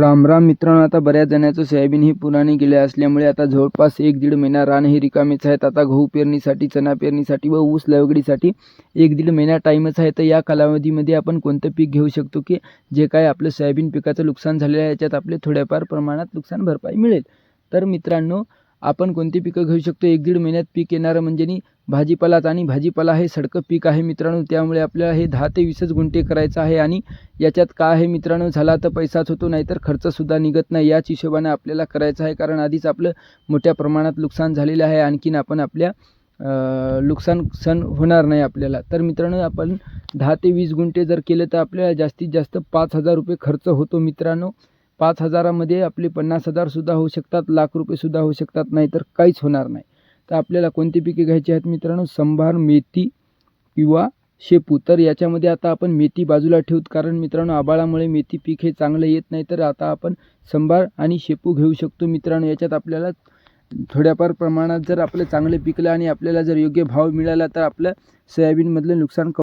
राम राम मित्रांनो आता बऱ्याच जणांचं सोयाबीन ही पुराने गेले असल्यामुळे आता जवळपास एक दीड महिना रान हे रिकामेच आहेत. आता गहू पेरणीसाठी चणा पेरणीसाठी व ऊस लागवडीसाठी एक दीड महिना टाईमच आहे. तर या कालावधीमध्ये आपण कोणतं पीक घेऊ शकतो की जे काय आपलं सोयाबीन पिकाचं नुकसान झालेलं आहे याच्यात आपले थोड्याफार प्रमाणात नुकसान भरपाई मिळेल. तर मित्रांनो आपण कोणती पिकं घेऊ शकतो? एक दीड महिन्यात पीक येणारं म्हणजे नी भाजीपालाच आणि भाजीपाला हे सडकं पीक आहे मित्रांनो. त्यामुळे आपल्याला हे दहा ते वीसच गुंठे करायचं आहे आणि याच्यात काय आहे मित्रांनो? झाला तर पैसाच होतो नाहीतर खर्चसुद्धा निघत नाही. याच हिशोबाने आपल्याला करायचं आहे कारण आधीच आपलं मोठ्या प्रमाणात नुकसान झालेलं आहे. आणखीन आपण आपल्या नुकसान सण होणार नाही आपल्याला. तर मित्रांनो आपण दहा ते वीस गुंठे जर केलं तर आपल्याला जास्तीत जास्त पाच हजार रुपये खर्च होतो मित्रांनो. पाच हजारामध्ये आपले पन्नास हजारसुद्धा होऊ शकतात लाख रुपयेसुद्धा होऊ शकतात नाहीतर काहीच होणार नाही. तर आपल्याला कोणती पिके घ्यायची आहेत मित्रांनो? संभार मेथी किंवा शेपू. तर याच्यामध्ये आता आपण मेथी बाजूला ठेवूत कारण मित्रांनो आबाळामुळे मेथी पीक हे चांगलं येत नाही. तर आता आपण संभार आणि शेपू घेऊ शकतो मित्रांनो. याच्यात आपल्याला थोड्याफार प्रमाणात जर आपलं चांगलं पिकलं आणि आपल्याला जर योग्य भाव मिळाला तर आपलं सोयाबीनमधलं नुकसान क